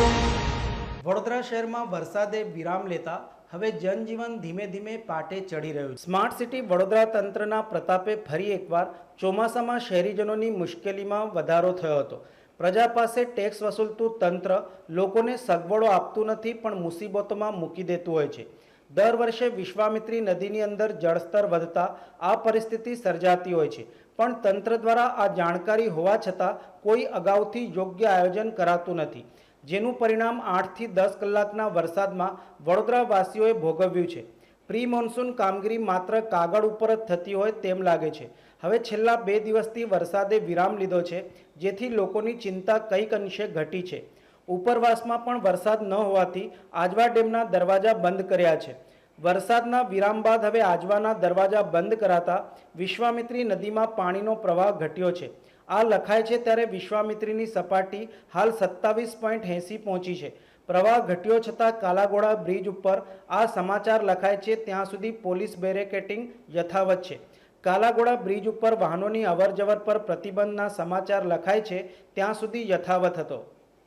વડોદરા શહેરમાં વરસાદે વિરામ લેતા હવે જનજીવન ધીમે ધીમે પાટે ચડી રહ્યું છે. સ્માર્ટ સિટી વડોદરા તંત્રના પ્રતાપે ફરી એકવાર ચોમાસામાં શહેરીજનોની મુશ્કેલીમાં વધારો થયો હતો. પ્રજા પાસે ટેક્સ વસૂલતું તંત્ર લોકોને સગવડો આપતું નથી, પણ મુસીબતોમાં મૂકી દેતું હોય છે. દર વર્ષે વિશ્વામિત્રી નદીની અંદર જળસ્તર વધતા આ પરિસ્થિતિ સર્જાતી હોય છે. પણ તંત્ર દ્વારા આ જાણકારી હોવા છતાં કોઈ અગાઉથી યોગ્ય આયોજન કરાતું નથી. જેનું પરિણામ આઠથી દસ કલાકના વરસાદમાં વડોદરાવાસીઓએ ભોગવ્યું છે. પ્રી મોન્સૂન કામગીરી માત્ર કાગળ ઉપર જ થતી હોય તેમ લાગે છે. હવે છેલ્લા બે દિવસથી વરસાદે વિરામ લીધો છે, જેથી લોકોની ચિંતા કંઈક અંશે ઘટી છે. ઉપરવાસમાં પણ વરસાદ ન હોવાથી આજવા ડેમના દરવાજા બંધ કર્યા છે. વરસાદના વિરામ બાદ હવે આજવાના દરવાજા બંધ કરાતા વિશ્વામિત્રી નદીમાં પાણીનો પ્રવાહ ઘટ્યો છે. આ લખાય છે ત્યારે વિશ્વામિત્રીની સપાટી હાલ સત્તાવીસ પોઈન્ટ એંસી પહોંચી છે. પ્રવાહ ઘટ્યો છતાં કાલાઘોડા બ્રિજ ઉપર આ સમાચાર લખાય છે, ત્યાં સુધી પોલીસ બેરેકેટિંગ યથાવત છે. કાલાઘોડા બ્રિજ ઉપર વાહનોની અવરજવર પર પ્રતિબંધના સમાચાર લખાય છે, ત્યાં સુધી યથાવત હતો.